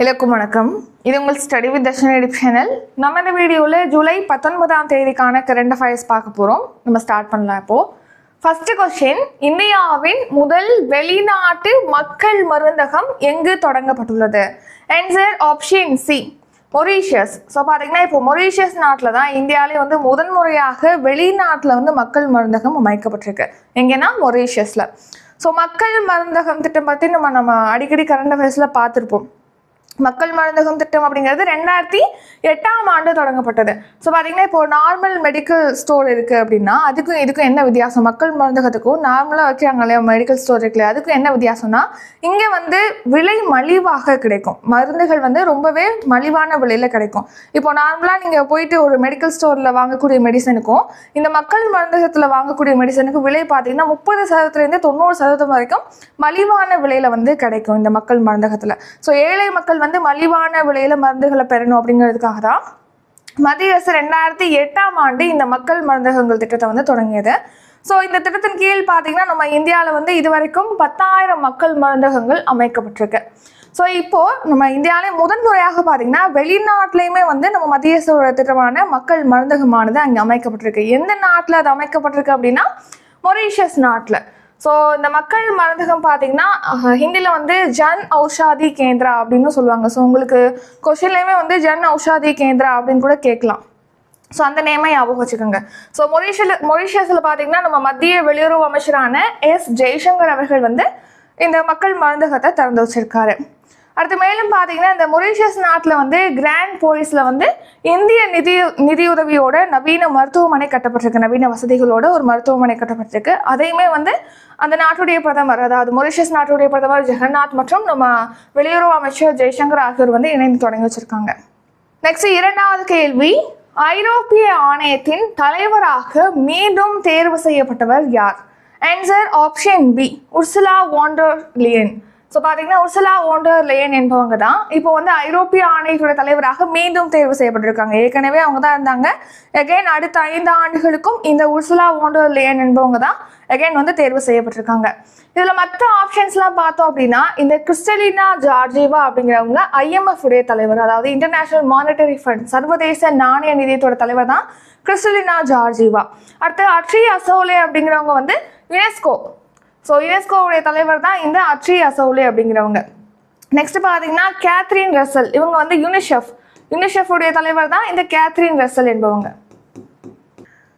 எல்லாருக்கும் வணக்கம். இது உங்கள் ஸ்டடி வித் தர்ஷனடி சேனல் நம்ம இந்த வீடியோவில் ஜூலை பத்தொன்பதாம் தேதிக்கான கரண்ட் அஃபேர்ஸ் பார்க்க போகிறோம் நம்ம ஸ்டார்ட் பண்ணலாம் இப்போது ஃபர்ஸ்ட் கொஸ்டின் இந்தியாவின் முதல் வெளிநாட்டு மக்கள் மருந்தகம் எங்கு தொடங்கப்பட்டுள்ளது? Answer option C Mauritius so பார்த்தீங்கன்னா இப்போ மொரீஷியஸ் நாட்டில் தான் இந்தியாவிலே வந்து முதன்முறையாக வெளிநாட்டில் வந்து மக்கள் மருந்தகம் அமைக்கப்பட்டிருக்கு. எங்கன்னா மொரீஷியஸில் ஸோ மக்கள் மருந்தகம் திட்டம் பற்றி நம்ம நம்ம அடிக்கடி கரண்ட் அஃபேர்ஸில் பார்த்துருப்போம். மக்கள் மருந்தகம் திட்டம் அப்படிங்கிறது ரெண்டாயிரத்தி எட்டாம் ஆண்டு தொடங்கப்பட்டது. ஸோ பார்த்தீங்கன்னா இப்போ நார்மல் மெடிக்கல் ஸ்டோர் இருக்குது அப்படின்னா அதுக்கும் இதுக்கும் என்ன வித்தியாசம்? மக்கள் மருந்தகத்துக்கும் நார்மலாக வைக்கிறாங்க இல்லையா? மெடிக்கல் ஸ்டோர் இருக்குல்லையா அதுக்கும் என்ன வித்தியாசம்னா இங்கே வந்து விலை மலிவாக கிடைக்கும். மருந்துகள் வந்து ரொம்பவே மலிவான விலையில் கிடைக்கும். இப்போ நார்மலாக நீங்கள் போயிட்டு ஒரு மெடிக்கல் ஸ்டோரில் வாங்கக்கூடிய மெடிசனுக்கும் இந்த மக்கள் மருந்தகத்தில் வாங்கக்கூடிய மெடிசனுக்கும் விலை பார்த்தீங்கன்னா முப்பது சதவீதத்துலேருந்து தொண்ணூறு சதவீதம் வரைக்கும் மலிவான விலையில் வந்து கிடைக்கும் இந்த மக்கள் மருந்தகத்தில். ஸோ ஏழை மக்கள் வந்து மலிவான விலையில் மருந்துகளை பெறணும் அப்படிங்கிறதுக்காக தான் மத்திய அரசு ரெண்டாயிரத்தி எட்டாம் ஆண்டு இந்த மக்கள் மருந்தகங்கள் திட்டத்தை வந்து தொடங்கியது. ஸோ இந்த திட்டத்தின் கீழ் பார்த்தீங்கன்னா நம்ம இந்தியாவில் வந்து இதுவரைக்கும் பத்தாயிரம் மக்கள் மருந்தகங்கள் அமைக்கப்பட்டிருக்கு. ஸோ இப்போது நம்ம இந்தியாவிலே முதன்முறையாக பார்த்தீங்கன்னா வெளிநாட்டிலையுமே வந்து நம்ம மத்திய அரசோட திட்டமான மக்கள் மருந்தகமானது அங்கே அமைக்கப்பட்டிருக்கு. எந்த நாட்டில் அது அமைக்கப்பட்டிருக்கு அப்படின்னா மொரீஷியஸ் நாட்டில். ஸோ இந்த மக்கள் மருந்தகம் பார்த்தீங்கன்னா ஹிந்தியில் வந்து ஜன் ஔஷாதி கேந்திரா அப்படின்னு சொல்லுவாங்க. ஸோ உங்களுக்கு கொஷின்லேயுமே வந்து ஜன் ஔஷாதி கேந்திரா அப்படின்னு கூட கேட்கலாம். ஸோ அந்த நேமை ஞாபகம் வச்சுக்கோங்க. ஸோ மொரிஷியில் மொரீஷியஸில் பார்த்தீங்கன்னா நம்ம மத்திய வெளியுறவு அமைச்சரான எஸ் ஜெய்சங்கர் அவர்கள் வந்து இந்த மக்கள் மருந்தகத்தை திறந்து வச்சிருக்காரு. அடுத்து மேலும் பார்த்தீங்கன்னா இந்த மொரீஷியஸ் நாட்டில் வந்து கிராண்ட் போலீஸில் வந்து இந்திய நிதி நிதியுதவியோட நவீன மருத்துவமனை கட்டப்பட்டிருக்கு. நவீன வசதிகளோட ஒரு மருத்துவமனை கட்டப்பட்டிருக்கு. அதையுமே வந்து அந்த நாட்டுடைய பிரதமர் அதாவது மொரீஷியஸ் நாட்டுடைய பிரதமர் ஜெகநாத் மற்றும் நம்ம வெளியுறவு அமைச்சர் ஜெய்சங்கர் ஆகியோர் வந்து இணைந்து தொடங்கி வச்சிருக்காங்க. நெக்ஸ்ட் இரண்டாவது கேள்வி ஐரோப்பிய ஆணையத்தின் தலைவராக மீண்டும் தேர்வு செய்யப்பட்டவர் யார்? Answer option B Ursula von der Leyen so பார்த்தீங்கன்னா உர்சுலா ஓண்டர் லேயன் என்பவங்க தான். இப்போ வந்து ஐரோப்பிய ஆணையத்தோட தலைவராக மீண்டும் தேர்வு செய்யப்பட்டிருக்காங்க. ஏற்கனவே அவங்க தான் இருந்தாங்க. எகைன் அடுத்த ஐந்து ஆண்டுகளுக்கும் இந்த உர்சுலா ஓண்டர் லேயன் என்பவங்க தான் எகைன் வந்து தேர்வு செய்யப்பட்டிருக்காங்க. இதில் மற்ற ஆப்ஷன்ஸ்லாம் பார்த்தோம் அப்படின்னா இந்த கிறிஸ்டலினா ஜார்ஜிவா அப்படிங்கிறவங்க ஐஎம்எஃப் உடைய தலைவர் அதாவது இன்டர்நேஷனல் மானிட்டரி ஃபண்ட் சர்வதேச நாணய நிதியத்தோட தலைவர் தான் கிறிஸ்டலினா ஜார்ஜிவா. அடுத்து அட்ரி அசோலே அப்படிங்கிறவங்க வந்து யுனெஸ்கோ ஸோ யுனெஸ்கோவுடைய தலைவர் தான் இந்த அட்ரி அசௌலி அப்படிங்கிறவங்க. நெக்ஸ்ட் பார்த்தீங்கன்னா கேத்ரின் ரசல் இவங்க வந்து யூனிஷெஃப் யூனிஷெஃபுடைய தலைவர் தான் இந்த கேத்ரின் ரசல் என்பவங்க.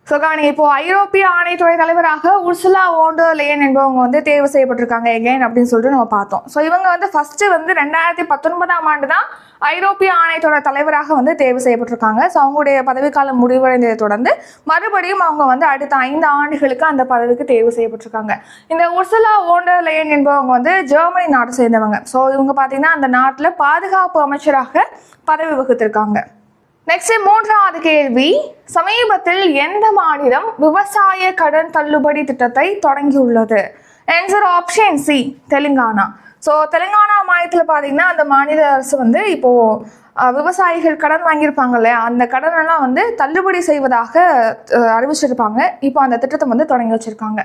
ஸோ கவனிங்க இப்போ ஐரோப்பிய ஆணையத்துறை தலைவராக உர்சுலா ஓண்டர் லேன் என்பவங்க வந்து தேர்வு செய்யப்பட்டிருக்காங்க எகைன் அப்படின்னு சொல்லிட்டு நம்ம பார்த்தோம். ஸோ இவங்க வந்து ஃபர்ஸ்ட் வந்து ரெண்டாயிரத்தி பத்தொன்பதாம் ஆண்டு தான் ஐரோப்பிய ஆணையத்தோட தலைவராக வந்து தேர்வு செய்யப்பட்டிருக்காங்க. ஸோ அவங்களுடைய பதவிக்காலம் முடிவடைந்ததை தொடர்ந்து மறுபடியும் அவங்க வந்து அடுத்த ஐந்து ஆண்டுகளுக்கு அந்த பதவிக்கு தேர்வு செய்யப்பட்டிருக்காங்க. இந்த உர்சுலா ஓண்டர் லேன் என்பவங்க வந்து ஜெர்மனி நாட்டை சேர்ந்தவங்க. ஸோ இவங்க பார்த்தீங்கன்னா அந்த நாட்டில் பாதுகாப்பு அமைச்சராக பதவி வகுத்திருக்காங்க. நெக்ஸ்ட் மூன்றாவது கேள்வி. சமீபத்தில் எந்த மாநிலம் விவசாய கடன் தள்ளுபடி திட்டத்தை தொடங்கியுள்ளது? Answer option C Telangana. So Telangana மாநிலத்தில் பார்த்தீங்கன்னா அந்த மாநில அரசு வந்து இப்போ விவசாயிகள் கடன் வாங்கியிருப்பாங்க இல்லையா? அந்த கடனெல்லாம் வந்து தள்ளுபடி செய்வதாக அறிவிச்சிருப்பாங்க. இப்போ அந்த திட்டத்தை வந்து தொடங்கி வச்சிருக்காங்க.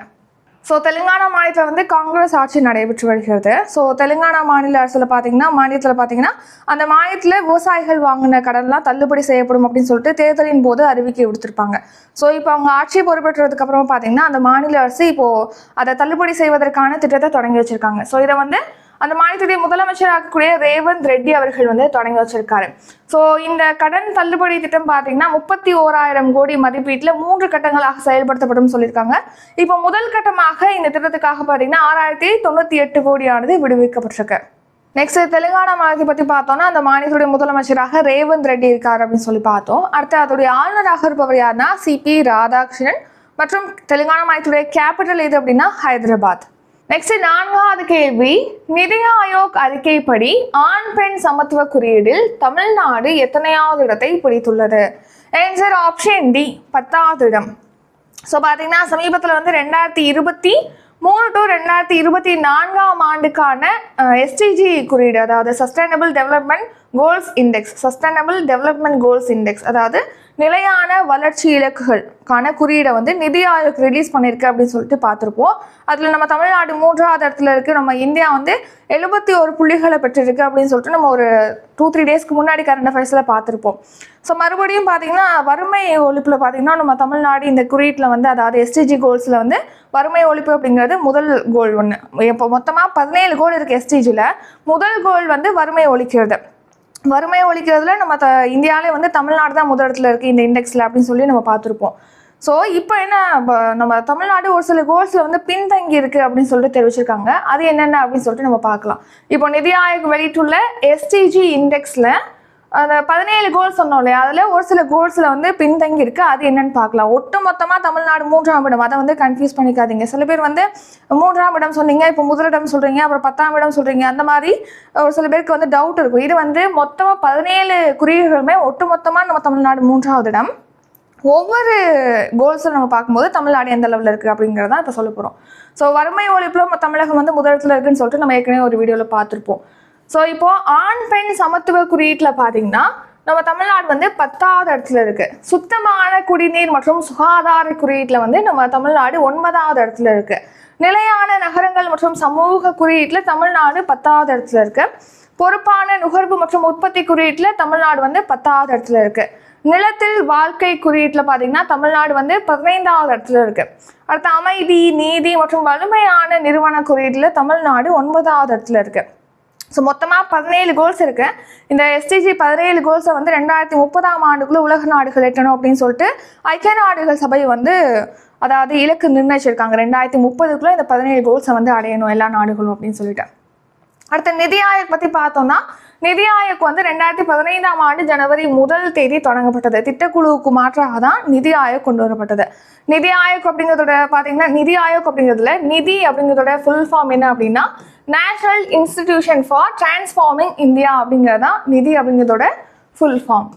ஸோ தெலுங்கானா மாநிலத்தில் வந்து காங்கிரஸ் ஆட்சி நடைபெற்று வருகிறது. ஸோ தெலுங்கானா மாநில அரசில் பார்த்தீங்கன்னா மாநிலத்தில் பார்த்தீங்கன்னா அந்த மாநிலத்தில் விவசாயிகள் வாங்கின கடன்லாம் தள்ளுபடி செய்யப்படும் அப்படின்னு சொல்லிட்டு தேர்தலின் போது அறிவிக்கை விடுத்திருப்பாங்க. ஸோ இப்போ அவங்க ஆட்சி பொறுப்பேற்றதுக்கப்புறம் பார்த்தீங்கன்னா அந்த மாநில அரசு இப்போது அதை தள்ளுபடி செய்வதற்கான திட்டத்தை தொடங்கி வச்சிருக்காங்க. ஸோ இதை வந்து அந்த மாநிலத்துடைய முதலமைச்சராகக்கூடிய ரேவந்த் ரெட்டி அவர்கள் வந்து தொடங்கி வச்சிருக்காரு. ஸோ இந்த கடன் தள்ளுபடி திட்டம் பார்த்தீங்கன்னா முப்பத்தி ஓராயிரம் கோடி மதிப்பீட்டில் மூன்று கட்டங்களாக செயல்படுத்தப்படும் சொல்லியிருக்காங்க. இப்போ முதல் கட்டமாக இந்த திட்டத்துக்காக பார்த்தீங்கன்னா ஆறாயிரத்தி தொண்ணூற்றி எட்டு கோடியானது விடுவிக்கப்பட்டிருக்கு. நெக்ஸ்ட் தெலுங்கானா மாநிலத்தை பற்றி பார்த்தோம்னா அந்த மாநிலத்துடைய முதலமைச்சராக ரேவந்த் ரெட்டி இருக்கார் அப்படின்னு சொல்லி பார்த்தோம். அடுத்து அதோடைய ஆளுநராக இருப்பவர் யாருன்னா சிபி ராதாகிருஷ்ணன் மற்றும் தெலுங்கானா மாநிலத்துடைய கேபிட்டல் எது அப்படின்னா ஹைதராபாத். நெக்ஸ்ட் நான்காவது கேள்வி. நிதி ஆயோக் அறிக்கைப்படி ஆண் பெண் சமத்துவ குறியீடில் தமிழ்நாடு எத்தனையாவது இடத்தை பிடித்துள்ளது? ஆன்சர் ஆப்ஷன் டி பத்தாவது இடம். ஸோ பார்த்தீங்கன்னா சமீபத்தில் வந்து ரெண்டாயிரத்தி இருபத்தி மூணு டு ரெண்டாயிரத்தி இருபத்தி நான்காம் ஆண்டுக்கான எஸ்டிஜி குறியீடு அதாவது sustainable development goals index sustainable development goals index அதாவது நிலையான வளர்ச்சி இலக்குகளுக்கான குறியீடை வந்து நிதி ஆயோக் ரிலீஸ் பண்ணியிருக்கு அப்படின்னு சொல்லிட்டு பார்த்துருப்போம். அதில் நம்ம தமிழ்நாடு மூன்றாவது இடத்துல இருக்குது நம்ம இந்தியா வந்து எழுபத்தி ஒரு புள்ளிகளை பெற்றிருக்கு அப்படின்னு சொல்லிட்டு நம்ம ஒரு டூ த்ரீ டேஸ்க்கு முன்னாடி கரண்ட் அஃபேர்ஸில் பார்த்துருப்போம். ஸோ மறுபடியும் பார்த்தீங்கன்னா வறுமை ஒழிப்பில் பார்த்தீங்கன்னா நம்ம தமிழ்நாடு இந்த குறியீட்டில் வந்து அதாவது எஸ்டிஜி கோல்ஸில் வந்து வறுமை ஒழிப்பு அப்படிங்கிறது முதல் கோல் ஒன்று இப்போ மொத்தமாக பதினேழு கோல் இருக்குது எஸ்டிஜியில் முதல் கோல் வந்து வறுமை ஒழிக்கிறது. வறுமையை ஒழிக்கிறதுல நம்ம த இந்தியாவிலே வந்து தமிழ்நாடு தான் முதல் இடத்துல இருக்குது இந்த இண்டெக்ஸில் அப்படின்னு சொல்லி நம்ம பார்த்துருப்போம். ஸோ இப்போ என்ன ப- நம்ம தமிழ்நாடு ஒரு சில கோல்ஸில் வந்து பின்தங்கி இருக்குது அப்படின்னு சொல்லிட்டு தெரிவிச்சிருக்காங்க. அது என்னென்ன அப்படின்னு சொல்லிட்டு நம்ம பார்க்கலாம். இப்போ நிதி ஆயோக் வெளியிட்டுள்ள எஸ்டிஜி இண்டெக்ஸில் அந்த பதினேழு கோல் சொன்னோம் இல்லையா? அதில் ஒரு சில கோல்ஸில் வந்து பின்தங்கி இருக்கு அது என்னன்னு பார்க்கலாம். ஒட்டு மொத்தமாக தமிழ்நாடு மூன்றாம் இடம். அதை வந்து கன்ஃபியூஸ் பண்ணிக்காதீங்க. சில பேர் வந்து மூன்றாம் இடம் சொன்னீங்க இப்போ முதலிடம் சொல்கிறீங்க அப்புறம் பத்தாம் இடம் சொல்கிறீங்க அந்த மாதிரி ஒரு சில பேருக்கு வந்து டவுட் இருக்கும். இது வந்து மொத்தமாக பதினேழு குறியீடுகளுமே ஒட்டு மொத்தமாக நம்ம தமிழ்நாடு மூன்றாவது இடம். ஒவ்வொரு கோல்ஸும் நம்ம பார்க்கும்போது தமிழ்நாடு எந்த லெவலில் இருக்குது அப்படிங்கிறதான் இப்போ சொல்ல போகிறோம் ஸோ வறுமை ஒழிப்பில் நம்ம தமிழகம் வந்து முதலிடத்தில் இருக்குன்னு சொல்லிட்டு நம்ம ஏற்கனவே ஒரு வீடியோவில் பார்த்துருப்போம். ஸோ இப்போ ஆண் பெண் சமத்துவ குறியீட்டில் பார்த்தீங்கன்னா நம்ம தமிழ்நாடு வந்து பத்தாவது இடத்துல இருக்கு. சுத்தமான குடிநீர் மற்றும் சுகாதார குறியீட்டில் வந்து நம்ம தமிழ்நாடு ஒன்பதாவது இடத்துல இருக்கு. நிலையான நகரங்கள் மற்றும் சமூக குறியீட்டில் தமிழ்நாடு பத்தாவது இடத்துல இருக்கு. பொறுப்பான நுகர்வு மற்றும் உற்பத்தி குறியீட்டில் தமிழ்நாடு வந்து பத்தாவது இடத்துல இருக்கு. நிலத்தில் வாழ்க்கை குறியீட்டில் பார்த்தீங்கன்னா தமிழ்நாடு வந்து பதினைந்தாவது இடத்துல இருக்கு. அடுத்து அமைதி நீதி மற்றும் வலிமையான நிறுவன குறியீட்டில் தமிழ்நாடு ஒன்பதாவது இடத்துல இருக்குது ஸோ மொத்தமாக பதினேழு கோல்ஸ் இருக்கு. இந்த எஸ்டிஜி பதினேழு கோல்ஸை வந்து ரெண்டாயிரத்தி முப்பதாம் ஆண்டுக்குள்ளே உலக நாடுகள் எட்டணும் அப்படின்னு சொல்லிட்டு ஐக்கிய நாடுகள் சபை வந்து அதாவது இலக்கு நிர்ணயிச்சிருக்காங்க. ரெண்டாயிரத்தி முப்பதுக்குள்ளே இந்த பதினேழு கோல்ஸை வந்து அடையணும் எல்லா நாடுகளும் அப்படின்னு சொல்லிட்டு. அடுத்த நிதி ஆயோக் பற்றி பார்த்தோம்னா நிதி ஆயோக் வந்து ரெண்டாயிரத்தி பதினைந்தாம் ஆண்டு ஜனவரி முதல் தேதி தொடங்கப்பட்டது. திட்டக்குழுவுக்கு மாற்றாக தான் நிதி ஆயோக் கொண்டு வரப்பட்டது. நிதி ஆயோக் அப்படிங்கிறதோட பார்த்தீங்கன்னா நிதி ஆயோக் அப்படிங்கிறதுல நிதி அப்படிங்கிறதோட ஃபுல் ஃபார்ம் என்ன அப்படின்னா national institution for transforming India அப்படிங்கிறது தான் நிதி அப்படிங்கிறதோட ஃபுல் ஃபார்ம்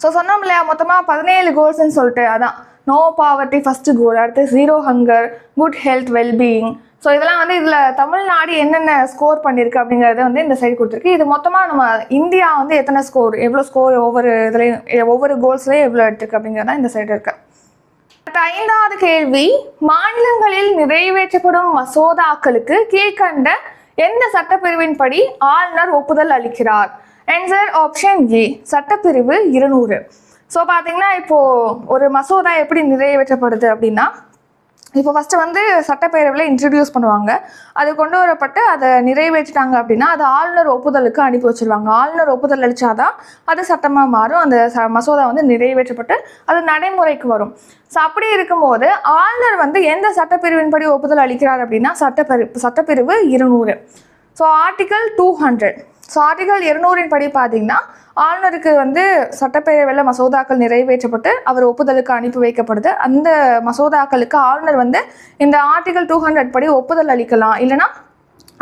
ஸோ சொன்னோம் இல்லையா மொத்தமாக பதினேழு கோல்ஸ்ன்னு சொல்லிட்டு அதான். நோ பாவர்ட்டி ஃபஸ்ட்டு கோல் அடுத்து zero hunger good health wellbeing so இதெல்லாம் வந்து இதில் தமிழ்நாடு என்னென்ன ஸ்கோர் பண்ணியிருக்கு அப்படிங்கிறத வந்து இந்த சைடு கொடுத்துருக்கு. இது மொத்தமாக நம்ம இந்தியா வந்து எத்தனை ஸ்கோர் எவ்வளோ ஸ்கோர் ஒவ்வொரு இதுலேயும் ஒவ்வொரு கோல்ஸ்லேயும் எவ்வளோ எடுத்துருக்கு அப்படிங்கிறது தான் இந்த சைடு இருக்குது ஐந்தாவது கேள்வி மாநிலங்களில் நிறைவேற்றப்படும் மசோதாக்களுக்கு கீழ்கண்ட எந்த சட்டப்பிரிவின்படி ஆளுநர் ஒப்புதல் அளிக்கிறார்? ஆன்சர் ஆப்ஷன் ஏ சட்டப்பிரிவு இருநூறு. ஸோ பார்த்தீங்கன்னா இப்போ ஒரு மசோதா எப்படி நிறைவேற்றப்படுது அப்படின்னா இப்போ ஃபஸ்ட்டு வந்து சட்டப்பேரவையில் இன்ட்ரடியூஸ் பண்ணுவாங்க. அது கொண்டு வரப்பட்டு அதை நிறைவேற்றிட்டாங்க அப்படின்னா அது ஆளுநர் ஒப்புதலுக்கு அனுப்பி வச்சிருவாங்க. ஆளுநர் ஒப்புதல் அளித்தாதான் அது சட்டமாக மாறும். அந்த ச மசோதா வந்து நிறைவேற்றப்பட்டு அது நடைமுறைக்கு வரும். ஸோ அப்படி இருக்கும்போது ஆளுநர் வந்து எந்த சட்டப்பிரிவின்படி ஒப்புதல் அளிக்கிறார் அப்படின்னா சட்டப்பிரி சட்டப்பிரிவு இருநூறு. So article two hundred so article இருநூறின் படி பார்த்தீங்கன்னா ஆளுநருக்கு வந்து சட்டப்பேரவையில் மசோதாக்கள் நிறைவேற்றப்பட்டு அவர் ஒப்புதலுக்கு அனுப்பி வைக்கப்படுது. அந்த மசோதாக்களுக்கு ஆளுநர் வந்து இந்த ஆர்டிகல் டூ ஹண்ட்ரட் படி ஒப்புதல் அளிக்கலாம். இல்லைன்னா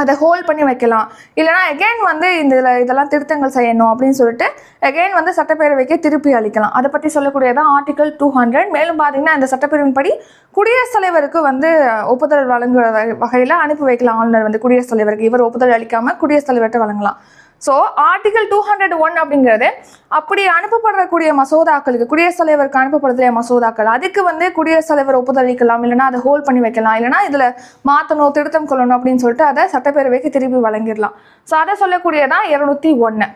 அதை ஹோல்ட் பண்ணி வைக்கலாம். இல்லைனா எகைன் வந்து இந்த இதில் இதெல்லாம் திருத்தங்கள் செய்யணும் அப்படின்னு சொல்லிட்டு எகெயின் வந்து சட்டப்பேரவைக்கு திருப்பி அளிக்கலாம். அதை பற்றி சொல்லக்கூடியதான் ஆர்டிகல் டூ ஹண்ட்ரட் மேலும் பார்த்தீங்கன்னா இந்த சட்டப்பிரிவின்படி குடியரசுத் தலைவருக்கு வந்து ஒப்புதல் வழங்குற வகையில் அனுப்பி வைக்கலாம். ஆளுநர் வந்து குடியரசுத் தலைவருக்கு இவர் ஒப்புதல் அளிக்காமல் குடியரசுத் தலைவர்கிட்ட வழங்கலாம். So article two hundred one அப்படிங்கிறது அப்படி அனுப்பப்படக்கூடிய மசோதாக்களுக்கு குடியரசுத் தலைவருக்கு அனுப்பப்படுது மசோதாக்கள். அதுக்கு வந்து குடியரசுத் தலைவர் ஒப்புதல் அளிக்கலாம் இல்லைனா அதை ஹோல்ட் பண்ணி வைக்கலாம் இல்லைனா இதில் மாற்றணும் திருத்தம் கொள்ளணும் அப்படின்னு சொல்லிட்டு அதை சட்டப்பேரவைக்கு திருப்பி வழங்கிடலாம். ஸோ அதை சொல்லக்கூடியதான் இருநூத்தி ஒன்று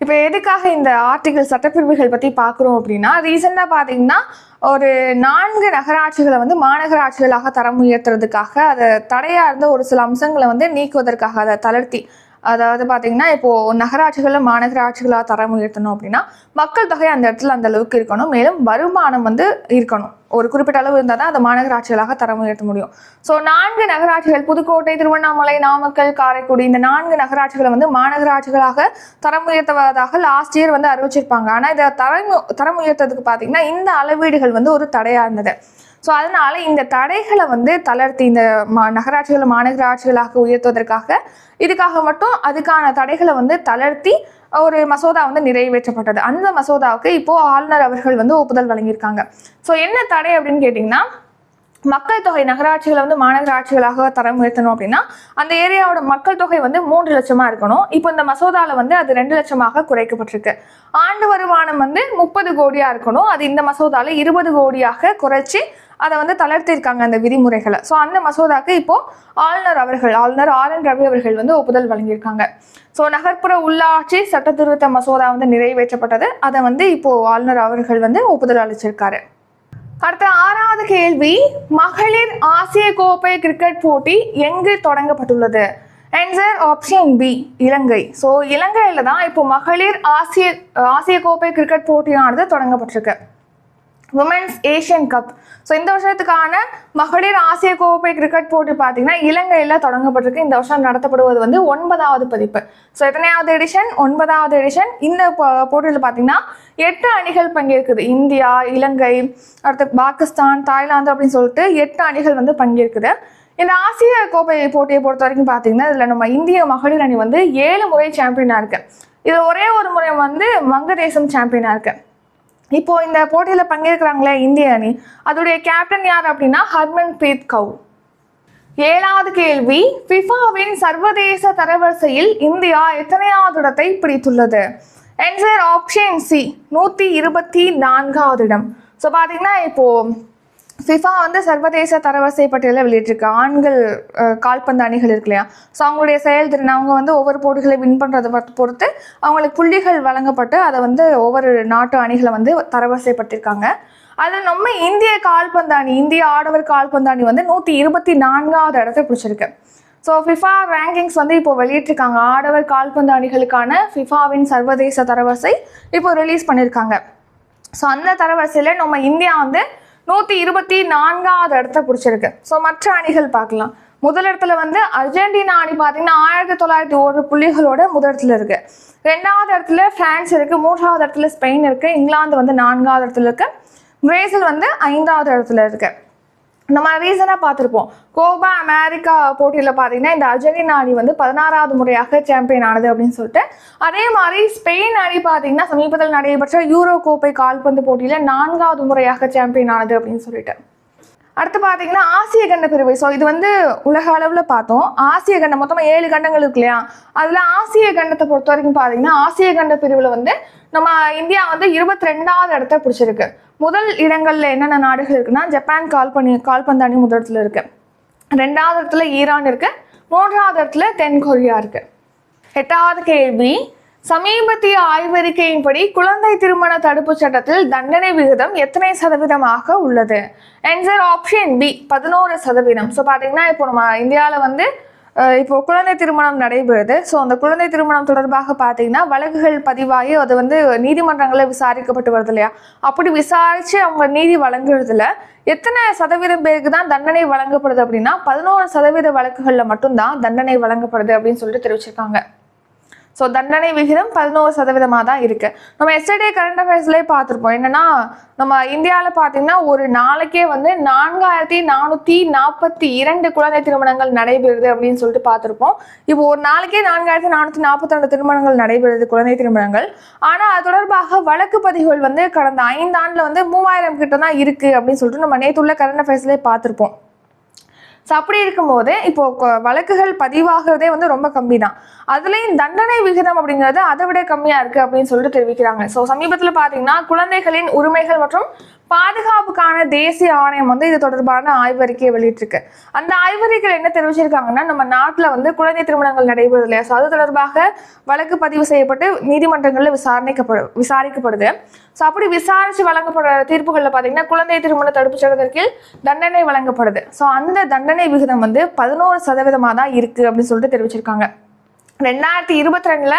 இப்போ எதுக்காக இந்த ஆர்டிகல் சட்டப்பிரிவுகள் பற்றி பார்க்குறோம் அப்படின்னா ரீசெண்டாக பார்த்தீங்கன்னா ஒரு நான்கு நகராட்சிகளை வந்து மாநகராட்சிகளாக தரம் உயர்த்துறதுக்காக அதை தடையாக இருந்த ஒரு சில அம்சங்களை வந்து நீக்குவதற்காக அதை தளர்த்தி அதாவது பார்த்தீங்கன்னா இப்போது நகராட்சிகளில் மாநகராட்சிகளாக தரம் உயர்த்தணும் அப்படின்னா மக்கள் தொகை அந்த இடத்துல அந்த அளவுக்கு இருக்கணும். மேலும் வருமானம் வந்து இருக்கணும். ஒரு குறிப்பிட்ட அளவு இருந்தால் தான் அதை மாநகராட்சிகளாக தரம் உயர்த்த முடியும். ஸோ நான்கு நகராட்சிகள் புதுக்கோட்டை திருவண்ணாமலை நாமக்கல் காரைக்குடி இந்த நான்கு நகராட்சிகளை வந்து மாநகராட்சிகளாக தரம் உயர்த்துவதாக லாஸ்ட் இயர் வந்து அறிவிச்சிருப்பாங்க. ஆனால் இதை தரம் தரம் உயர்த்ததுக்கு பார்த்தீங்கன்னா இந்த அளவீடுகள் வந்து ஒரு தடையாக இருந்தது. ஸோ அதனால் இந்த தடைகளை வந்து தளர்த்தி இந்த மா நகராட்சிகளை மாநகராட்சிகளாக உயர்த்துவதற்காக இதுக்காக மட்டும் அதுக்கான தடைகளை வந்து தளர்த்தி ஒரு மசோதா வந்து நிறைவேற்றப்பட்டது. அந்த மசோதாவுக்கு இப்போது ஆளுநர் அவர்கள் வந்து ஒப்புதல் வழங்கியிருக்காங்க. ஸோ என்ன தடை அப்படின்னு கேட்டிங்கன்னா மக்கள் தொகை நகராட்சிகளை வந்து மாநகராட்சிகளாக தரம் உயர்த்தணும் அப்படின்னா அந்த ஏரியாவோட மக்கள் தொகை வந்து மூன்று லட்சமா இருக்கணும். இப்போ இந்த மசோதாவில் வந்து அது ரெண்டு லட்சமாக குறைக்கப்பட்டிருக்கு. ஆண்டு வருமானம் வந்து முப்பது கோடியா இருக்கணும். அது இந்த மசோதாவில் இருபது கோடியாக குறைச்சி அதை வந்து தளர்த்திருக்காங்க அந்த விதிமுறைகளை. ஸோ அந்த மசோதாக்கு இப்போ ஆளுநர் அவர்கள் ஆளுநர் ஆர் என் ரவி அவர்கள் வந்து ஒப்புதல் வழங்கியிருக்காங்க. ஸோ நகர்ப்புற உள்ளாட்சி சட்ட திருத்த மசோதா வந்து நிறைவேற்றப்பட்டது. அதை வந்து இப்போ ஆளுநர் அவர்கள் வந்து ஒப்புதல் அளிச்சிருக்காரு. அடுத்த ஆறாவது கேள்வி மகளிர் ஆசிய கோப்பை கிரிக்கெட் போட்டி எங்கு தொடங்கப்பட்டுள்ளது? Answer option B Ilangai. So இலங்கையில் தான் இப்போ மகளிர் ஆசிய ஆசிய கோப்பை கிரிக்கெட் போட்டியானது தொடங்கப்பட்டிருக்கு. உமன்ஸ் ஏஷியன் கப் ஸோ இந்த வருஷத்துக்கான மகளிர் ஆசிய கோப்பை கிரிக்கெட் போட்டி பார்த்தீங்கன்னா இலங்கையில் தொடங்கப்பட்டிருக்கு. இந்த வருஷம் நடத்தப்படுவது வந்து ஒன்பதாவது பதிப்பு. ஸோ எத்தனையாவது எடிஷன் ஒன்பதாவது எடிஷன் இந்த போட்டியில் பார்த்தீங்கன்னா எட்டு அணிகள் பங்கேற்குது. இந்தியா இலங்கை அடுத்து பாகிஸ்தான் தாய்லாந்து அப்படின்னு சொல்லிட்டு எட்டு அணிகள் வந்து பங்கேற்குது. இந்த ஆசிய கோப்பை போட்டியை பொறுத்த வரைக்கும் பார்த்தீங்கன்னா இதில் நம்ம இந்திய மகளிர் அணி வந்து ஏழு முறை சாம்பியனாக இருக்குது இது ஒரே ஒரு முறை வந்து வங்கதேசம் சாம்பியனாக இருக்குது இப்போ இந்த போட்டியில் பங்கேற்கிறாங்களே இந்திய அணி. அதோடைய கேப்டன் யார் அப்படின்னா ஹர்மன் பிரீத் கவுர் ஏழாவது கேள்வி ஃபிஃபாவின் சர்வதேச தரவரிசையில் இந்தியா எத்தனையாவது இடத்தை பிடித்துள்ளது? ஆன்சர் ஆப்ஷன் சி நூற்றி இருபத்தி நான்காவது இடம். ஸோ பார்த்தீங்கன்னா இப்போது ஃபிஃபா வந்து சர்வதேச தரவரிசை பட்டியலில் வெளியிட்டிருக்கு. ஆண்கள் கால்பந்து அணிகள் இருக்கு இல்லையா? ஸோ அவங்களுடைய செயல்திறன் அவங்க வந்து ஒவ்வொரு போட்டிகளை வின் பண்ணுறதை பொறுத்து அவங்களுக்கு புள்ளிகள் வழங்கப்பட்டு அதை வந்து ஒவ்வொரு நாட்டு அணிகளை வந்து தரவரிசைப்பட்டிருக்காங்க அதில் நம்ம இந்திய கால்பந்து அணி இந்திய ஆடவர் கால்பந்து அணி வந்து நூற்றி இருபத்தி நான்காவது இடத்தை பிடிச்சிருக்கு. ஸோ ஃபிஃபா ரேங்கிங்ஸ் வந்து இப்போ வெளியிட்டிருக்காங்க. ஆடவர் கால்பந்து அணிகளுக்கான ஃபிஃபாவின் சர்வதேச தரவரிசை இப்போ ரிலீஸ் பண்ணியிருக்காங்க. ஸோ அந்த தரவரிசையில் நம்ம இந்தியா வந்து நூற்றி இருபத்தி நான்காவது இடத்த பிடிச்சிருக்கு. ஸோ மற்ற அணிகள் பார்க்கலாம். முதல் இடத்துல வந்து அர்ஜென்டினா அணி பார்த்தீங்கன்னா ஆயிரத்தி தொள்ளாயிரத்தி ஒரு புள்ளிகளோட முதலிடத்துல இருக்கு. ரெண்டாவது இடத்துல பிரான்ஸ் இருக்கு மூன்றாவது இடத்துல ஸ்பெயின் இருக்கு இங்கிலாந்து வந்து நான்காவது இடத்துல இருக்கு பிரேசில் வந்து ஐந்தாவது இடத்துல இருக்குது நம்ம ரீசனாக பார்த்துருப்போம். கோபா அமெரிக்கா போட்டியில் பார்த்தீங்கன்னா இந்த அர்ஜென்டினா அணி வந்து பதினாறாவது முறையாக சாம்பியன் ஆனது அப்படின்னு சொல்லிட்டு அதே மாதிரி ஸ்பெயின் அணி பார்த்தீங்கன்னா சமீபத்தில் நடைபெற்ற யூரோ கோப்பை கால்பந்து போட்டியில் நான்காவது முறையாக சாம்பியன் ஆனது அப்படின்னு சொல்லிட்டு. அடுத்து பார்த்தீங்கன்னா ஆசிய கண்ட பிரிவு. ஸோ இது வந்து உலக அளவில் பார்த்தோம். ஆசிய கண்டம் மொத்தமாக ஏழு கண்டங்கள் இருக்கு இல்லையா? அதில் ஆசிய கண்டத்தை பொறுத்த வரைக்கும் பார்த்தீங்கன்னா ஆசிய கண்ட பிரிவில் வந்து நம்ம இந்தியா வந்து இருபத்தி ரெண்டாவது இடத்த பிடிச்சிருக்கு. முதல் இடங்களில் என்னென்ன நாடுகள் இருக்குன்னா ஜப்பான் கால் பண்ணி கால்பந்தாணி முதல் இடத்துல இருக்கு. ரெண்டாவது இடத்துல ஈரான் இருக்கு. மூன்றாவது இடத்துல தென் கொரியா இருக்கு. எட்டாவது கேள்வி சமீபத்திய ஆய்வறிக்கையின்படி குழந்தை திருமண தடுப்பு சட்டத்தில் தண்டனை விகிதம் எத்தனை சதவீதமாக உள்ளது? ஆன்சர் ஆப்ஷன் பி பதினோரு சதவீதம். ஸோ பார்த்தீங்கன்னா இப்போ நம்ம இந்தியாவில் வந்து இப்போ குழந்தை திருமணம் நடைபெறுது. ஸோ அந்த குழந்தை திருமணம் தொடர்பாக பார்த்தீங்கன்னா வழக்குகள் பதிவாகி அது வந்து நீதிமன்றங்களில் விசாரிக்கப்பட்டு வருது இல்லையா? அப்படி விசாரித்து அவங்க நீதி வழங்குறதுல எத்தனை சதவீதம் பேருக்கு தான் தண்டனை வழங்கப்படுது அப்படின்னா பதினோரு சதவீத வழக்குகளில் மட்டும்தான் தண்டனை வழங்கப்படுது அப்படின்னு சொல்லிட்டு தெரிவிச்சிருக்காங்க. ஸோ தண்டனை விகிதம் பதினோரு சதவீதமாக தான் இருக்கு. நம்ம எஸ்டர்டே கரண்ட் அஃபேர்ஸ்லேயே பார்த்துருப்போம். என்னன்னா நம்ம இந்தியாவில் பார்த்தீங்கன்னா ஒரு நாளைக்கே வந்து நான்காயிரத்தி நானூற்றி நாற்பத்தி இரண்டு குழந்தை திருமணங்கள் நடைபெறுது அப்படின்னு சொல்லிட்டு பார்த்துருப்போம். இப்போ ஒரு நாளைக்கே நான்காயிரத்தி நானூற்றி நாற்பத்தி ரெண்டு திருமணங்கள் நடைபெறுது குழந்தை திருமணங்கள். ஆனால் அது தொடர்பாக வழக்கு பதிவுகள் வந்து கடந்த ஐந்தாண்டில் வந்து மூவாயிரம் கிட்ட தான் இருக்குது அப்படின்னு சொல்லிட்டு நம்ம நேற்றுள்ள கரண்ட் அஃபேர்ஸ்லேயே பார்த்துருப்போம். ஸோ அப்படி இருக்கும்போது இப்போ வழக்குகள் பதிவாகிறதே வந்து ரொம்ப கம்மி தான் அதுலேயும் தண்டனை விகிதம் அப்படிங்கிறது அதை விட கம்மியாக இருக்குது அப்படின்னு சொல்லிட்டு தெரிவிக்கிறாங்க. ஸோ சமீபத்தில் பார்த்தீங்கன்னா குழந்தைகளின் உரிமைகள் மற்றும் பாதுகாப்புக்கான தேசிய ஆணையம் வந்து இது தொடர்பான ஆய்வறிக்கையை வெளியிட்டிருக்கு. அந்த ஆய்வறிக்கையில் என்ன தெரிவிச்சிருக்காங்கன்னா நம்ம நாட்டில் வந்து குழந்தை திருமணங்கள் நடைபெறுது இல்லையா? ஸோ அது தொடர்பாக வழக்கு பதிவு செய்யப்பட்டு நீதிமன்றங்களில் விசாரணைக்கப்படு விசாரிக்கப்படுது. ஸோ அப்படி விசாரித்து வழங்கப்படுற தீர்ப்புகளில் பார்த்தீங்கன்னா குழந்தை திருமண தடுப்பு சட்டத்தின் கீழ் தண்டனை வழங்கப்படுது. ஸோ அந்த தண்டனை விகிதம் வந்து பதினோரு சதவீதமாக தான் இருக்குது அப்படின்னு சொல்லிட்டு தெரிவிச்சிருக்காங்க. ரெண்டாயிரத்தி இருபத்தி ரெண்டுல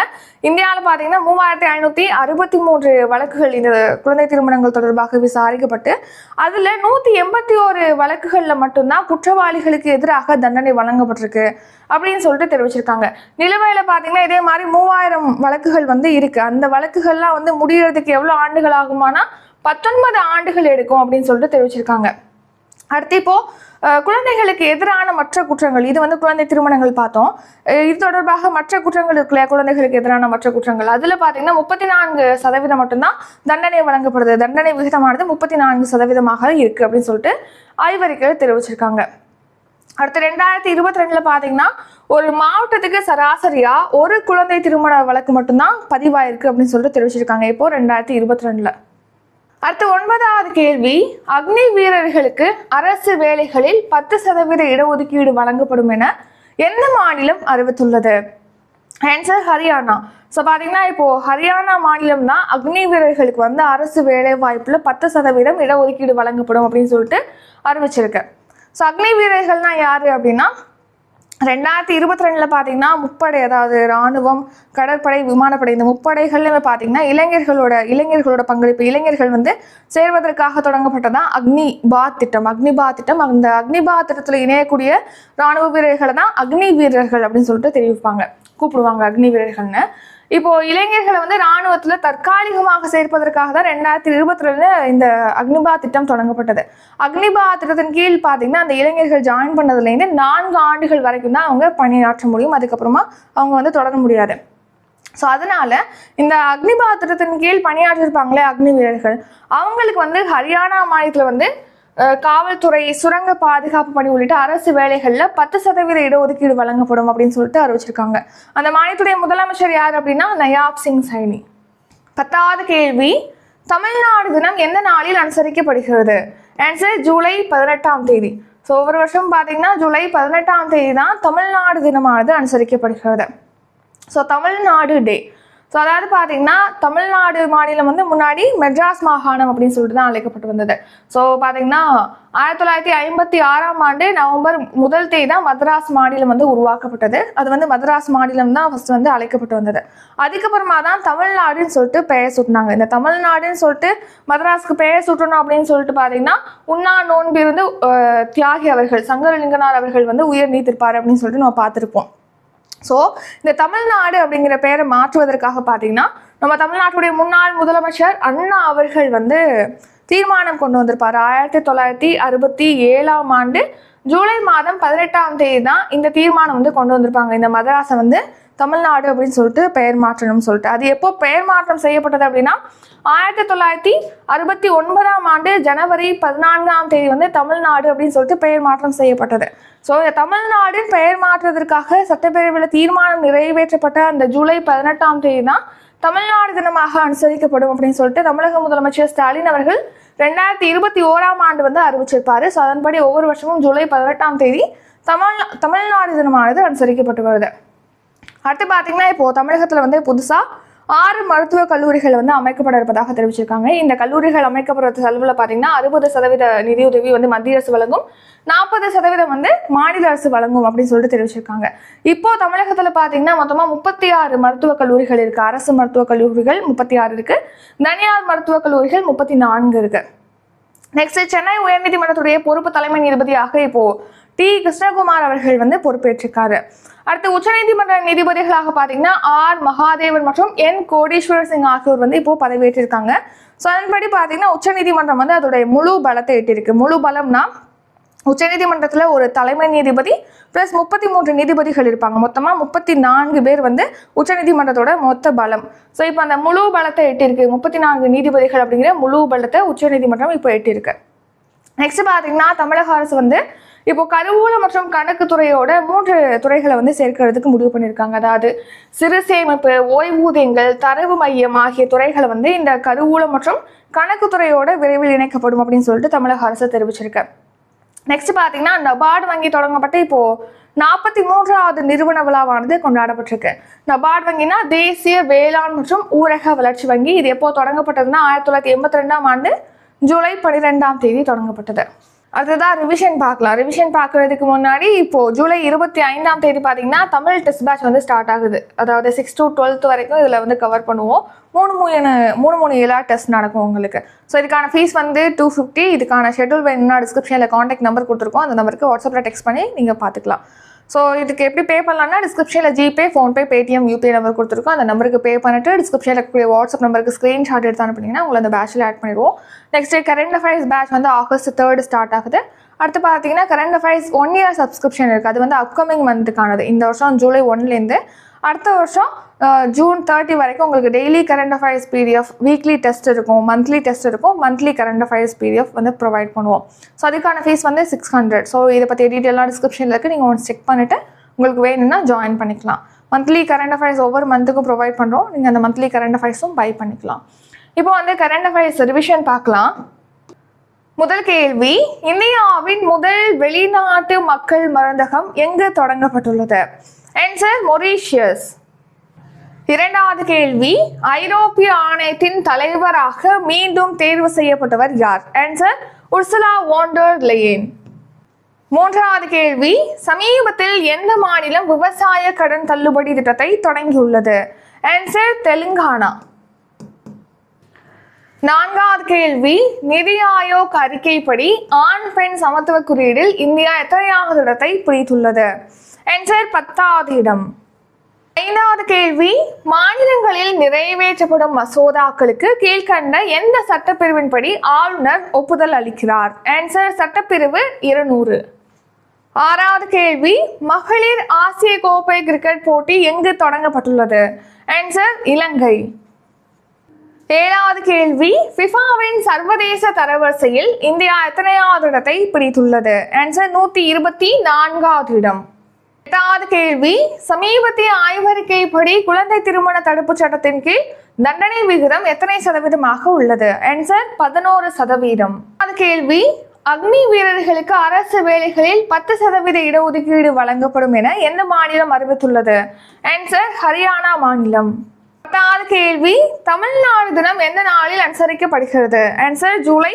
இந்தியாவில் பார்த்தீங்கன்னா மூவாயிரத்தி ஐநூற்றி அறுபத்தி மூன்று வழக்குகள் இந்த குழந்தை திருமணங்கள் தொடர்பாக விசாரிக்கப்பட்டு அதில் நூற்றி எண்பத்தி ஒரு வழக்குகளில் மட்டும்தான் குற்றவாளிகளுக்கு எதிராக தண்டனை வழங்கப்பட்டிருக்கு அப்படின்னு சொல்லிட்டு தெரிவிச்சிருக்காங்க. நிலுவையில் பார்த்தீங்கன்னா இதே மாதிரி மூவாயிரம் வழக்குகள் வந்து இருக்கு. அந்த வழக்குகள்லாம் வந்து முடியறதுக்கு எவ்வளோ ஆண்டுகள் ஆகுமானா பத்தொன்பது ஆண்டுகள் எடுக்கும் அப்படின்னு சொல்லிட்டு தெரிவிச்சிருக்காங்க. அடுத்து இப்போ குழந்தைகளுக்கு எதிரான மற்ற குற்றங்கள் இது வந்து குழந்தை திருமணங்கள் பார்த்தோம். இது தொடர்பாக மற்ற குற்றங்கள் இருக்குல்ல குழந்தைகளுக்கு எதிரான மற்ற குற்றங்கள். அதில் பார்த்தீங்கன்னா முப்பத்தி நான்கு சதவீதம் மட்டும்தான் தண்டனை வழங்கப்படுது. தண்டனை விகிதமானது முப்பத்தி நான்கு சதவீதமாக இருக்கு அப்படின்னு சொல்லிட்டு ஆய்வறிக்கையில் தெரிவிச்சிருக்காங்க. அடுத்து ரெண்டாயிரத்தி இருபத்தி ரெண்டில் பார்த்தீங்கன்னா ஒரு மாவட்டத்துக்கு சராசரியாக ஒரு குழந்தை திருமண வழக்கு மட்டும்தான் பதிவாயிருக்கு அப்படின்னு சொல்லிட்டு தெரிவிச்சிருக்காங்க. இப்போ ரெண்டாயிரத்தி இருபத்தி அடுத்து ஒன்பதாவது கேள்வி. அக்னி வீரர்களுக்கு அரசு வேலைகளில் பத்து சதவீத இடஒதுக்கீடு வழங்கப்படும் என எந்த மாநிலம் அறிவித்துள்ளது? ஆன்சர் ஹரியானா. ஸோ பார்த்தீங்கன்னா இப்போது ஹரியானா மாநிலம் தான் அக்னி வீரர்களுக்கு வந்து அரசு வேலை வாய்ப்பில் பத்து சதவீதம் இடஒதுக்கீடு வழங்கப்படும் அப்படின்னு சொல்லிட்டு அறிவிச்சிருக்கு. ஸோ அக்னி வீரர்கள்னால் யார் அப்படின்னா ரெண்டாயிரத்தி இருபத்தி ரெண்டில் பார்த்தீங்கன்னா முப்படை அதாவது ராணுவம் கடற்படை விமானப்படை இந்த முப்படைகள்லையுமே பார்த்தீங்கன்னா இளைஞர்களோட இளைஞர்களோட பங்களிப்பு இளைஞர்கள் வந்து சேர்வதற்காக தொடங்கப்பட்டதான் அக்னி பாத் திட்டம். அக்னி பாத் திட்டம். அந்த அக்னி பாத் திட்டத்தில் இணையக்கூடிய ராணுவ வீரர்களை தான் அக்னி வீரர்கள் அப்படின்னு சொல்லிட்டு தெரிவிப்பாங்க. கூப்பிடுவாங்க அக்னி வீரர்கள்னு. இப்போ இளைஞர்களை வந்து ராணுவத்துல தற்காலிகமாக சேர்ப்பதற்காக தான் ரெண்டாயிரத்தி இருபத்தி ரெண்டுல இந்த அக்னிபா திட்டம் தொடங்கப்பட்டது. அக்னிபா திட்டத்தின் கீழ் பார்த்தீங்கன்னா அந்த இளைஞர்கள் ஜாயின் பண்ணதுலேருந்து நான்கு ஆண்டுகள் வரைக்கும் தான் அவங்க பணியாற்ற முடியும். அதுக்கப்புறமா அவங்க வந்து தொடர முடியாது. ஸோ அதனால இந்த அக்னிபா திட்டத்தின் கீழ் பணியாற்றிருப்பாங்களே அக்னி வீரர்கள் அவங்களுக்கு வந்து ஹரியானா மாநிலத்தில் வந்து காவல்துறை சுரங்க பாதுகாப்பு பணி உள்ளிட்ட அரசு வேலைகளில் பத்து சதவீத இடஒதுக்கீடு வழங்கப்படும் அப்படின்னு சொல்லிட்டு அறிவிச்சிருக்காங்க. அந்த மாநிலத்துடைய முதலமைச்சர் யார் அப்படின்னா நயாப் சிங் சைனி. பத்தாவது கேள்வி தமிழ்நாடு தினம் எந்த நாளில் அனுசரிக்கப்படுகிறது? ஆன்சர் ஜூலை பதினெட்டாம் தேதி. ஸோ ஒவ்வொரு வருஷம் பார்த்தீங்கன்னா ஜூலை பதினெட்டாம் தேதி தான் தமிழ்நாடு தினமானது அனுசரிக்கப்படுகிறது. ஸோ தமிழ்நாடு டே. ஸோ அதாவது பார்த்தீங்கன்னா தமிழ்நாடு மாநிலம் வந்து முன்னாடி மெட்ராஸ் மாகாணம் அப்படின்னு சொல்லிட்டு தான் அழைக்கப்பட்டு வந்தது. ஸோ பார்த்தீங்கன்னா ஆயிரத்தி தொள்ளாயிரத்தி ஐம்பத்தி ஆறாம் ஆண்டு நவம்பர் முதல் தேதி தான் மதராஸ் மாநிலம் வந்து உருவாக்கப்பட்டது. அது வந்து மதராஸ் மாநிலம் தான் ஃபர்ஸ்ட் வந்து அழைக்கப்பட்டு வந்தது. அதுக்கப்புறமா தான் தமிழ்நாடுன்னு சொல்லிட்டு பெயர் சுட்டினாங்க. இந்த தமிழ்நாடுன்னு சொல்லிட்டு மதராஸ்க்கு பெயர் சுட்டணும் அப்படின்னு சொல்லிட்டு பார்த்தீங்கன்னா உண்ணா நோன்பிருந்து தியாகி அவர்கள் சங்கரலிங்கனார் அவர்கள் வந்து உயிர் நீத்திருப்பார் அப்படின்னு சொல்லிட்டு நம்ம பார்த்துருப்போம். ஸோ இந்த தமிழ்நாடு அப்படிங்கிற பெயரை மாற்றுவதற்காக பார்த்தீங்கன்னா நம்ம தமிழ்நாட்டுடைய முன்னாள் முதலமைச்சர் அண்ணா அவர்கள் வந்து தீர்மானம் கொண்டு வந்திருப்பார். ஆயிரத்தி தொள்ளாயிரத்தி அறுபத்தி ஏழாம் ஆண்டு ஜூலை மாதம் பதினெட்டாம் தேதி தான் இந்த தீர்மானம் வந்து கொண்டு வந்திருப்பாங்க. இந்த மதராசை வந்து தமிழ்நாடு அப்படின்னு சொல்லிட்டு பெயர் மாற்றணும்னு சொல்லிட்டு. அது எப்போ பெயர் மாற்றம் செய்யப்பட்டது அப்படின்னா ஆயிரத்தி தொள்ளாயிரத்தி அறுபத்தி ஒன்பதாம் ஆண்டு ஜனவரி பதினான்காம் தேதி வந்து தமிழ்நாடு அப்படின்னு சொல்லிட்டு பெயர் மாற்றம் செய்யப்பட்டது. ஸோ தமிழ்நாடு பெயர் மாற்றுவதற்காக சட்டப்பேரவையில் தீர்மானம் நிறைவேற்றப்பட்ட அந்த ஜூலை பதினெட்டாம் தேதி தான் தமிழ்நாடு தினமாக அனுசரிக்கப்படும் அப்படின்னு சொல்லிட்டு தமிழக முதலமைச்சர் ஸ்டாலின் அவர்கள் ரெண்டாயிரத்தி இருபத்தி ஓராம் ஆண்டு வந்து அறிவிச்சிருப்பாரு. ஸோ அதன்படி ஒவ்வொரு வருஷமும் ஜூலை பதினெட்டாம் தேதி தமிழ் தமிழ்நாடு தினமானது அனுசரிக்கப்பட்டு வருது. அடுத்து பார்த்தீங்கன்னா இப்போ தமிழகத்தில் வந்து புதுசாக ஆறு மருத்துவக் கல்லூரிகள் வந்து அமைக்கப்பட இருப்பதாக தெரிவிச்சிருக்காங்க. இந்த கல்லூரிகள் அமைக்கப்படுற செலவில் பார்த்தீங்கன்னா அறுபது சதவீத நிதியுதவி வந்து மத்திய அரசு வழங்கும் நாற்பது சதவீதம் வந்து மாநில அரசு வழங்கும் அப்படின்னு சொல்லிட்டு தெரிவிச்சிருக்காங்க. இப்போ தமிழகத்தில் பார்த்தீங்கன்னா மொத்தமாக முப்பத்தி ஆறு மருத்துவக் கல்லூரிகள் இருக்குது அரசு மருத்துவக் கல்லூரிகள் முப்பத்தி ஆறு இருக்குது தனியார் மருத்துவக் கல்லூரிகள் முப்பத்தி நான்கு இருக்குது நெக்ஸ்ட் சென்னை உயர்நீதிமன்றத்துடைய பொறுப்பு தலைமை நீதிபதியாக இப்போ டி. கிருஷ்ணகுமார் அவர்கள் வந்து பொறுப்பேற்றிருக்காரு. அடுத்து உச்சநீதிமன்ற நீதிபதிகளாக பார்த்தீங்கன்னா ஆர். மகாதேவன் மற்றும் என். கோடீஸ்வரர் சிங் ஆகியோர் வந்து இப்போ பதவியேற்றிருக்காங்க. ஸோ அதன்படி பார்த்தீங்கன்னா உச்சநீதிமன்றம் வந்து அதோடைய முழு பலத்தை எட்டியிருக்கு. முழு பலம்னா உச்சநீதிமன்றத்தில் ஒரு தலைமை நீதிபதி ப்ளஸ் முப்பத்தி மூன்று நீதிபதிகள் இருப்பாங்க. மொத்தமாக முப்பத்தி நான்கு பேர் வந்து உச்சநீதிமன்றத்தோட மொத்த பலம். ஸோ இப்போ அந்த முழு பலத்தை எட்டியிருக்கு. முப்பத்தி நான்கு நீதிபதிகள் அப்படிங்கிற முழு பலத்தை உச்சநீதிமன்றம் இப்போ எட்டியிருக்கு. நெக்ஸ்ட் பார்த்தீங்கன்னா தமிழக அரசு வந்து இப்போ கருவூல மற்றும் கணக்கு துறையோட மூன்று துறைகளை வந்து சேர்க்கிறதுக்கு முடிவு பண்ணியிருக்காங்க. அதாவது சிறு சேமிப்பு ஓய்வூதியங்கள் தரவு மையம் ஆகிய துறைகளை வந்து இந்த கருவூல மற்றும் கணக்கு துறையோட விரைவில் இணைக்கப்படும் அப்படின்னு சொல்லிட்டு தமிழக அரசு தெரிவிச்சிருக்கு. நெக்ஸ்ட் பார்த்தீங்கன்னா நபார்டு வங்கி தொடங்கப்பட்டு இப்போ நாற்பத்தி மூன்றாவது நிறுவன விழாவானது கொண்டாடப்பட்டிருக்கு. நபார்டு வங்கினா தேசிய வேளாண் மற்றும் ஊரக வளர்ச்சி வங்கி. இது எப்போ தொடங்கப்பட்டதுன்னா ஆயிரத்தி தொள்ளாயிரத்தி எண்பத்தி ரெண்டாம் ஆண்டு ஜூலை பனிரெண்டாம் தேதி தொடங்கப்பட்டது. அடுத்ததான் ரிவிஷன் பார்க்கலாம். ரிவிஷன் பார்க்கறதுக்கு முன்னாடி இப்போ ஜூலை இருபத்தி ஐந்தாம் தேதி பார்த்தீங்கன்னா தமிழ் டெஸ்ட் பேட்ச் வந்து ஸ்டார்ட் ஆகுது. அதாவது சிக்ஸ் டு டுவெல்த் வரைக்கும் இதில் வந்து கவர் பண்ணுவோம். மூணு மூணு மூணு மூணு ஏழா டெஸ்ட் நடக்கும் உங்களுக்கு. ஸோ இதுக்கான ஃபீஸ் வந்து டூ ஃபிஃப்டி இதுக்கான ஷெட்யூல் வேணும்னா டிஸ்கிரிப்ஷனில் காண்டாக்ட் நம்பர் கொடுத்துருக்கோம். அந்த நம்பருக்கு வாட்ஸ்அப்பில் டெக்ஸ்ட் பண்ணி நீங்கள் பார்த்துக்கலாம். ஸோ இதுக்கு எப்படி பே பண்ணலாம்னா டிஸ்கிரிப்ஷனில் GPay PhonePe Paytm UPI number கொடுத்துருக்கோம். அந்த நம்பருக்கு பே பண்ணிட்டு டிஸ்கிரிப்ஷனில் இருக்கக்கூடிய வாட்ஸ்அப் நம்பருக்கு ஸ்க்ரீன்ஷாட் எடுத்து அனுப்புனீங்கன்னா உங்களை அந்த பேட்சில் ஆட் பண்ணிடுவோம். நெக்ஸ்ட் கரண்ட் அஃபேர்ஸ் பேட்ச் வந்து ஆகஸ்ட் தேர்ட் ஸ்டார்ட் ஆகுது. அடுத்து பார்த்தீங்கன்னா current affairs one year subscription இருக்குது அது வந்து அப்கமிங் மந்த்துக்கானது இந்த வருஷம் ஜூலை ஒன்லேருந்து அடுத்த வருஷம் ஜூன் தேர்ட்டி வரைக்கும் உங்களுக்கு daily current affairs PDF weekly test இருக்கும் மந்த்லி டெஸ்ட் இருக்கும் மந்த்லி கரண்ட் அஃபேர்ஸ் பிடிஎஃப் வந்து ப்ரொவைட் பண்ணுவோம். ஸோ அதுக்கான ஃபீஸ் வந்து சிக்ஸ் ஹண்ட்ரட் ஸோ இதை பற்றி டீட்டெயிலாக டிஸ்கிரிப்ஷனில் இருக்குது நீங்கள் ஒன்று செக் பண்ணிவிட்டு உங்களுக்கு வேணும்னா ஜாயின் பண்ணிக்கலாம். மந்த்லி கரண்ட் அஃபேர்ஸ் ஒவ்வொரு மந்த்துக்கும் ப்ரொவைட் பண்ணுறோம் நீங்கள் அந்த மந்த்லி கரண்ட் அஃபேர்ஸும் பை பண்ணிக்கலாம். இப்போ வந்து கரண்ட் அஃபேர்ஸ் ரிவிஷன் பார்க்கலாம். முதல் கேள்வி இந்தியாவின் முதல் வெளிநாட்டு மக்கள் மருந்தகம் எங்கு தொடங்கப்பட்டுள்ளது? ஆன்சர் மொரீஷியஸ் இரண்டாவது கேள்வி ஐரோப்பிய ஆணையத்தின் தலைவராக மீண்டும் தேர்வு செய்யப்பட்டவர் யார்? ஆன்சர் உர்சுலா வாண்டர் லேயன் மூன்றாவது கேள்வி சமீபத்தில் எந்த மாநிலம் விவசாய கடன் தள்ளுபடி திட்டத்தை தொடங்கியுள்ளது? ஆன்சர் தெலுங்கானா. நான்காவது கேள்வி நிதி ஆயோக் அறிக்கைப்படி ஆண் பெண் சமத்துவ குறியீடில் இந்தியா எத்தனையாவது இடத்தை பிடித்துள்ளது? ஆன்சர் பத்தாவது இடம். ஐந்தாவது கேள்வி மாநிலங்களில் நிறைவேற்றப்படும் மசோதாக்களுக்கு கீழ்கண்ட எந்த சட்டப்பிரிவின்படி ஆளுநர் ஒப்புதல் அளிக்கிறார்? ஆன்சர் சட்டப்பிரிவு இருநூறு. ஆறாவது கேள்வி மகளிர் ஆசிய கோப்பை கிரிக்கெட் போட்டி எங்கு தொடங்கப்பட்டுள்ளது? ஆன்சர் இலங்கை. ஏழாவது கேள்வி ஃபிஃபாவின் சர்வதேச தரவரிசையில் இந்தியா எத்தனையாவது இடத்தை பிடித்துள்ளது? ஆன்சர் நூற்றி இருபத்தி நான்காவது இடம். எட்டாவது கேள்வி சமீபத்திய ஆய்வறிக்கைப்படி குழந்தை திருமண தடுப்பு சட்டத்தின் கீழ் தண்டனை விகிதம் எத்தனை சதவீதமாக உள்ளது? ஆன்சர் பதினோரு சதவீதம். அது கேள்வி அக்னி வீரர்களுக்கு அரசு வேலைகளில் பத்து சதவீத இடஒதுக்கீடு வழங்கப்படும் என எந்த மாநிலம் அறிவித்துள்ளது? ஆன்சர் ஹரியானா மாநிலம். பத்தாவது கேள்வி தமிழ்நாடு தினம் எந்த நாளில் அனுசரிக்கப்படுகிறது? ஆன்சர் ஜூலை